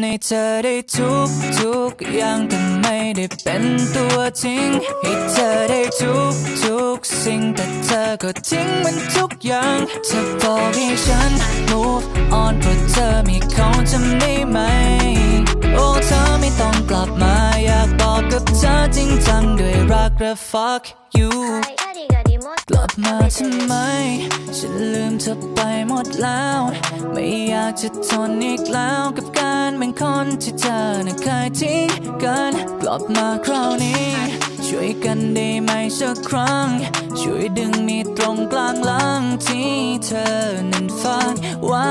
ในเธอได้ทุกทุกอย่างแต่ไม่ได้เป็นตัวจริงให้เธอได้ทุกทุกสิ่งแต่เธอก็ทิ้งมันทุกอย่างเธอบอกให้ฉัน move on เพราะเธอมีเขาจำได้ไหม โอ้เธอไม่ต้องกลับมาอยากบอกกับเธอจริงจังด้วยรักและ fuck you กลับมาทำไม ฉันลืมเธอไปหมดแล้ว ไม่อยากจะทนอีกแล้วกับการ เป็นคนที่เธอน่ะเคยทิ้งกันกลับมาคราวนี้ ช่วยกันได้ไหมสักครั้ง ช่วยดึงมีตรงกลางหลังที่เธอนั้นฟังไว้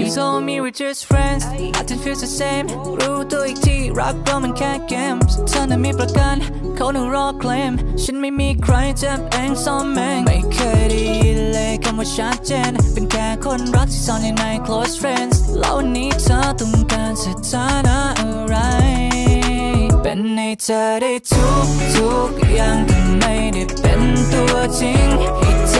You told me we're just friends I didn't feel the same รู้ตัวอีกทีรักเรามันแค่เกมเธอนั้นมีประกันเขาหนูรอเคลมฉันไม่มีใครเจ็บเองซ้อมเองไม่เคยได้ยินเลยคำว่าชัดเจนเป็นแค่คนรักที่ซ่อนอยู่ใน close friends แล้ววันนี้เธอต้อง สถานะอะไร เป็นในเธอได้ทุกทุกอย่างแต่ไม่ได้เป็นตัวจริงให้เธอ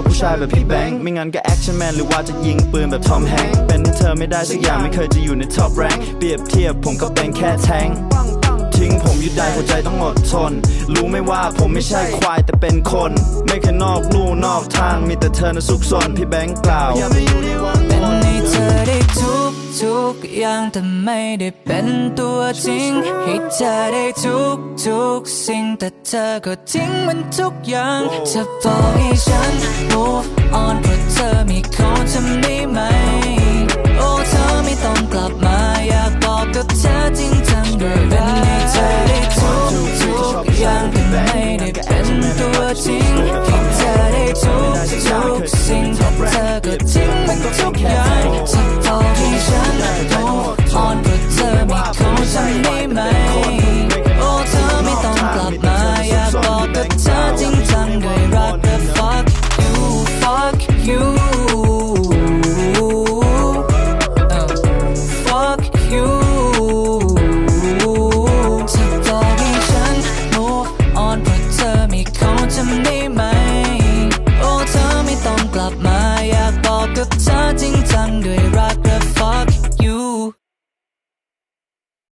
อบผู้ชายแบบพี่แบงค์ไม่งั้นก็แอคชั่นแมนหรือว่าจะยิงปืนแบบทอมแฮงค์เป็นเธอไม่ได้สักอย่างไม่เคยจะอยู่ใน top rank เปรียบเทียบผมก็เป็นแค่แทงทิ้งผมอยู่ได้หัวใจต้องอดทน รู้ไม่ว่าผมไม่ใช่ควายแต่เป็นคน ไม่เคยนอกลู่นอกทางมีแต่เธอนะซุกซนพี่แบงค์กล่าวอย่าไปอยู่ในวัง อย่างแต่ไม่ได้เป็นตัวจริง ให้เธอได้ทุกทุกสิ่งแต่เธอก็ทิ้งมันทุกอย่างเธอบอกให้ฉัน move on เพราะเธอมีคนที่มี you.